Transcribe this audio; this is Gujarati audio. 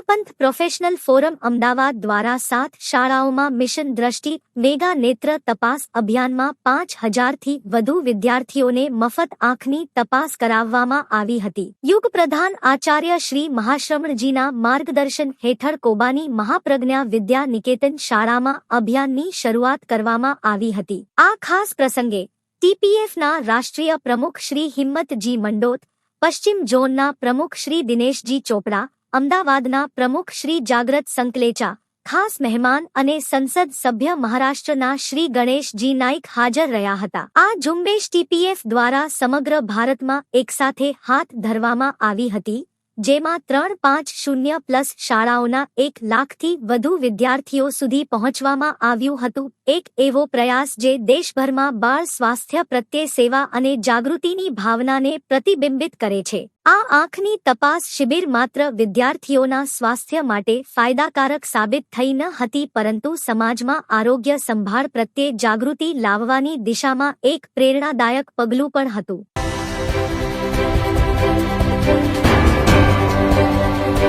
પ્રજ્ઞાપંથ પ્રોફેશનલ ફોરમ અમદાવાદ દ્વારા સાત શાળાઓમાં મિશન દ્રષ્ટિ, મેગા નેત્ર તપાસ અભિયાનમાં પાંચ હજારથી વધુ વિદ્યાર્થીઓને મફત આંખની તપાસ કરાવવામાં આવી હતી. યુગ પ્રધાન આચાર્ય શ્રી મહાશ્રમણજીના માર્ગદર્શન હેઠળ કોબાની મહાપ્રજ્ઞા વિદ્યા નિકેતન શાળામાં અભિયાનની શરૂઆત કરવામાં આવી હતી. આ ખાસ પ્રસંગે, ટીપીએફના રાષ્ટ્રીય પ્રમુખ શ્રી હિંમતજી મંડોત, પશ્ચિમ ઝોનના પ્રમુખ શ્રી દિનેશજી ચોપડા અમદાવાદના પ્રમુખ શ્રી જાગ્રત સંકલેચા, ખાસ મહેમાન અને સંસદ સભ્ય મહારાષ્ટ્રના શ્રી ગણેશજી નાઇક હાજર રહ્યા હતા. આ ઝુંબેશ ટીપીએફ દ્વારા સમગ્ર ભારતમાં એકસાથે હાથ ધરવામાં આવી હતી. જેમાં ત્રણ પાંચ શૂન્ય પ્લસ શાળાઓના એક લાખથી વધુ વિદ્યાર્થીઓ સુધી પહોંચવામાં આવ્યું હતું. એક એવો પ્રયાસ જે દેશભરમાં બાળ સ્વાસ્થ્ય પ્રત્યે સેવા અને જાગૃતિની ભાવનાને પ્રતિબિંબિત કરે છે. આ આંખની તપાસ શિબિર માત્ર વિદ્યાર્થીઓના સ્વાસ્થ્ય માટે ફાયદાકારક સાબિત થઈ ન હતી, પરંતુ સમાજમાં આરોગ્ય સંભાળ પ્રત્યે જાગૃતિ લાવવાની દિશામાં એક પ્રેરણાદાયક પગલું પણ હતું.